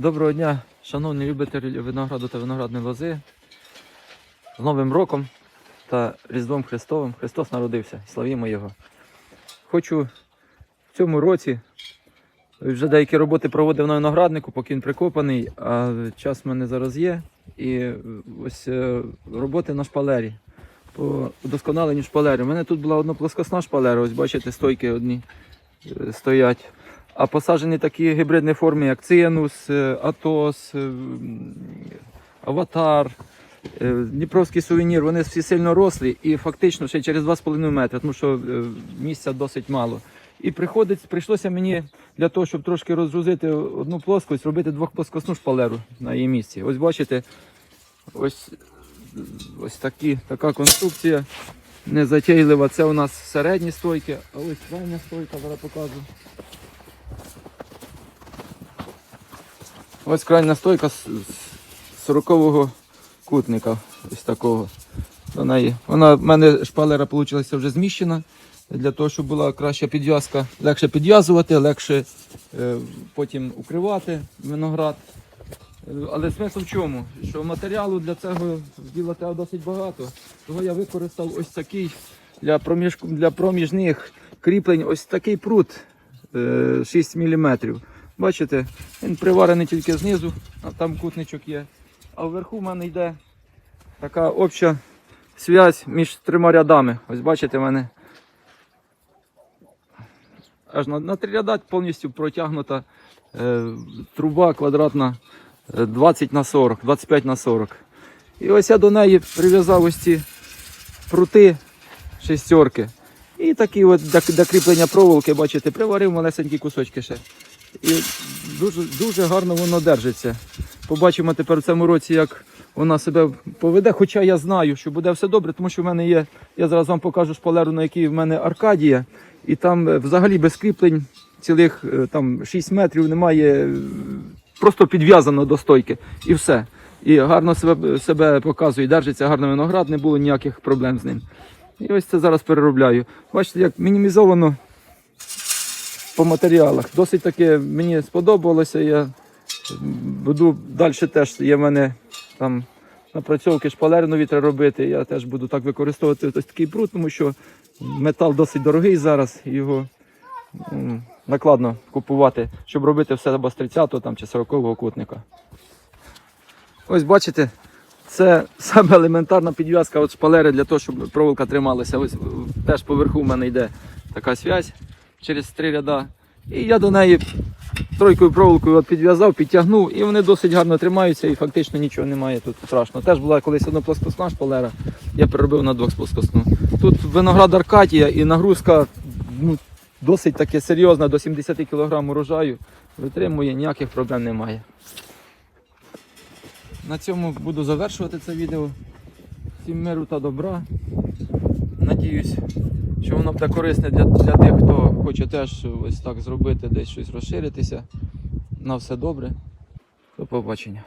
Доброго дня, шановні любителі винограду та виноградної лози. З Новим роком та Різдвом Христовим Христос народився. Славімо Його. Хочу в цьому році вже деякі роботи проводив на винограднику, поки він прикопаний, а час в мене зараз є. І ось е, роботи на шпалері. По удосконаленню шпалери. У мене тут була одна плоскосна шпалера, ось бачите, стойки одні е, стоять. А посаджені такі гібридні форми, як Цинус, е, Атос, е, Аватар, е, Дніпровський сувенір, вони всі сильно рослі і фактично ще через 2,5 метри, тому що місця досить мало. І приходить, прийшлося мені для того, щоб трошки розгрузити одну плоскость, робити двохплоскосну шпалеру на її місці. Ось бачите, ось, ось такі, така конструкція незатяйлива. Це у нас середні стойки, а ось крайня стойка, зараз покажу. Ось крайня стойка з з 40-го кутника. Ось такого. Неї. Вона в мене шпалера вийшла вже зміщена. Для того, щоб була краща підв'язка, легше підв'язувати, легше е, потім укривати виноград. Е, Але смисл в чому? Що матеріалу для цього діла треба досить багато. Того я використав ось такий для, проміж, для проміжних кріплень ось такий прут е, 6 мм. Бачите, він приварений тільки знизу, а там кутничок є. А вверху в мене йде така обща зв'язь між трьома рядами. Ось бачите, в мене аж на, на три ряда повністю протягнута е, труба квадратна е, 20 на 40, 25 на 40. І ось я до неї прив'язав ось ці прути шестерки. І такі от для, для кріплення проволоки, бачите, приварив малесенькі кусочки ще. І дуже, дуже гарно воно держиться. Побачимо тепер в цьому році, як вона себе поведе. Хоча я знаю, що буде все добре, тому що в мене є. Я зараз вам покажу шпалеру, на якій в мене Аркадія, і там е, взагалі без кріплень цілих е, там 6 метрів немає, е, просто підв'язано до стойки. І все. І гарно себе, себе показує, держиться гарно виноград, не було ніяких проблем з ним. І ось це зараз переробляю. Бачите, як мінімізовано по матеріалах. Досить таки мені сподобалося. Я буду далі теж є в мене там напрацьовки шпалери нові треба робити. Я теж буду так використовувати ось такий прут, тому що метал досить дорогий зараз. Його накладно купувати, щоб робити все або з 30-го там, чи 40-го кутника. Ось бачите, це саме елементарна підв'язка от шпалери для того, щоб проволока трималася. Ось теж поверху в мене йде така зв'язь через три ряда. І я до неї тройкою проволокою підв'язав, підтягнув, і вони досить гарно тримаються і фактично нічого немає тут страшного. Теж була колись одноплоскосна шпалера, я переробив на двохплоскосну. Тут виноград Аркадія і нагрузка ну, досить таки серйозна, до 70 кг урожаю. Витримує, ніяких проблем немає. На цьому буду завершувати це відео. Всім миру та добра. Надіюсь, що воно буде корисне для, для тих, хто хоче теж ось так зробити, десь щось розширитися. На все добре. До побачення.